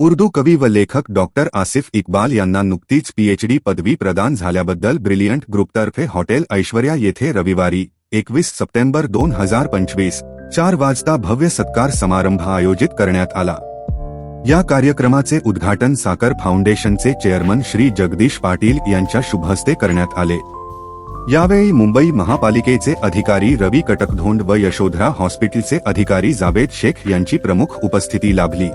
उर्दू कवी व लेखक डॉक्टर आसिफ इक्बाल यांना नुकतीच पीएचडी पदवी प्रदान झाल्याबद्दल ब्रिलियंट ग्रुपतर्फे हॉटेल ऐश्वर्या येथे रविवारी एकवीस सप्टेंबर दोन हजार पंचवीस चार वाजता भव्य सत्कार समारंभ आयोजित करण्यात आला. या कार्यक्रमाचे उद्घाटन साकर फाउंडेशनचे चेअरमन श्री जगदीश पाटील यांच्या शुभहस्ते करण्यात आले. यावेळी मुंबई महापालिकेचे अधिकारी रवी कटकधोंड व यशोधरा हॉस्पिटलचे अधिकारी जावेद शेख यांची प्रमुख उपस्थिती लाभली.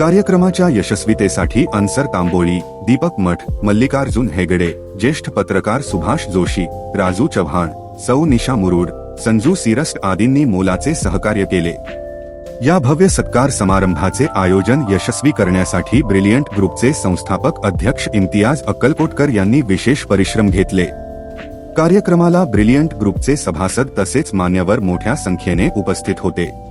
कार्यक्रमाच्या यशस्वीतेसाठी अन्सर तांबोळी दीपक मठ मल्लिकार्जुन हेगडे ज्येष्ठ पत्रकार सुभाष जोशी राजू चव्हाण सौ निशा मुरुड संजू सिरस्ट आदींनी मोलाचे सहकार्य केले. या भव्य सत्कार समारंभाचे आयोजन यशस्वी करण्यासाठी ब्रिलियंट ग्रुपचे संस्थापक अध्यक्ष इम्तियाज अक्कलकोटकर यांनी विशेष परिश्रम घेतले. कार्यक्रमाला ब्रिलियंट ग्रुपचे सभासद तसेच मान्यवर मोठ्या संख्येने उपस्थित होते.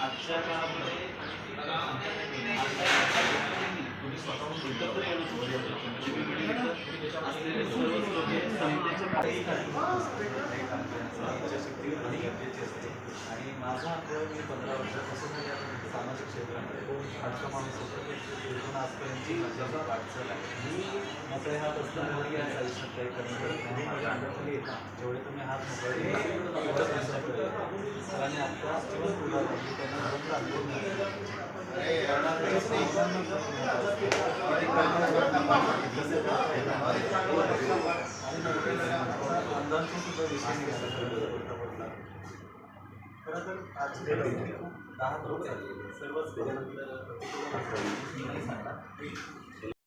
आजच्या काळामध्ये तुम्ही स्वतःहून एकत्र आहे. असलेले सर्व लोक हे काही काही इच्छाशक्ती गरजेची असते आणि माझा अनुभव मी पंधरा वर्षापासून सामाजिक क्षेत्रामध्ये खूप फारसा माणूस होतो तिथून आजपर्यंतची माझ्या वाटचाल आहे. मी मोकळे हात असल्यामुळे या आयुष्यात काही नाही. माझ्या अंगाखाली येतात जेवढे तुम्ही हात मोकळे. आणि आता जेव्हा तुला लागली त्यांना बरोबर अनुभव मिळाला. अंदाजचा सुद्धा विषय निघाला खरं तर आजच्या घडीमध्ये खूप दहा लोक सर्वच Los tres.